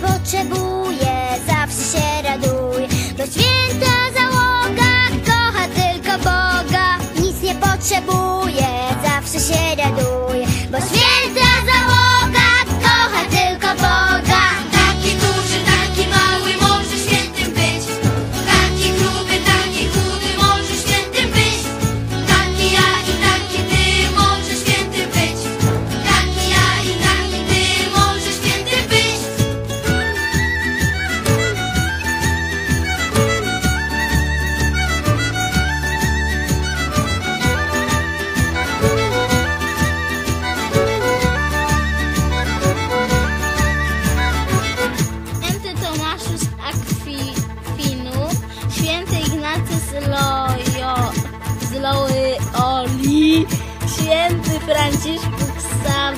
potrzebuje, zawsze się raduje Bo święta załoga kocha tylko Boga. Nic nie potrzebuje Oli, święty Franciszku Ksawy.